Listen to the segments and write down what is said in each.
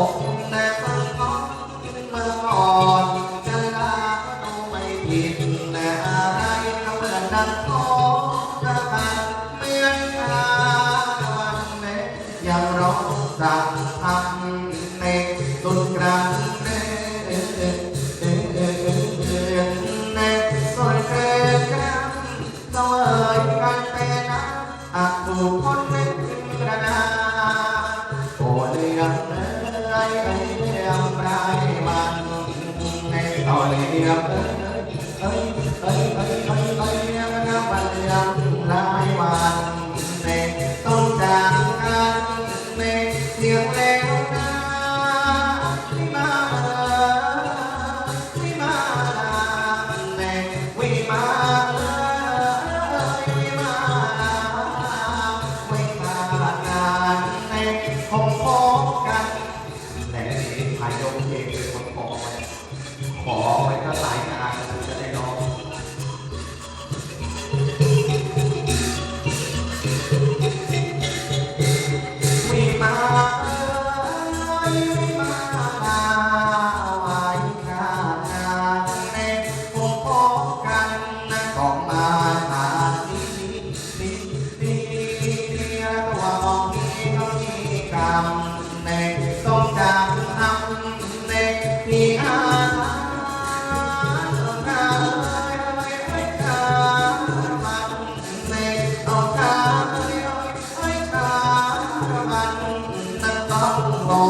อกแต่ไม่ท้เมื่ออ่อจะลาเอไม่ผิดแต่อะไรก็เหมืนดังโต้ประมาณเมื่อตาวันเนยังรอสั่ เชื่อมรานในตอนเรียบ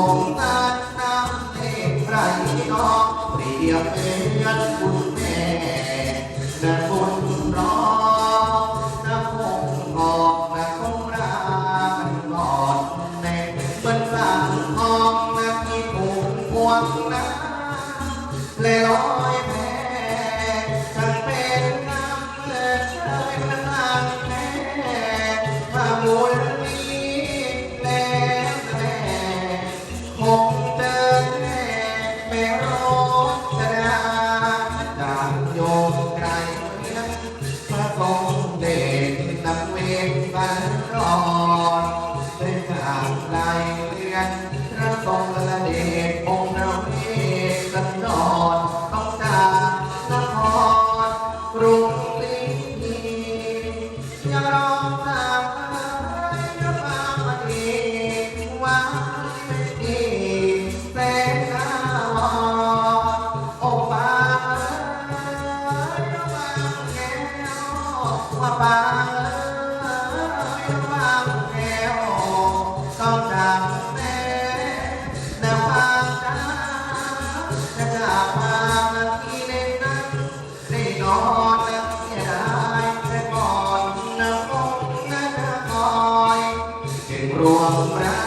ของตา Lord,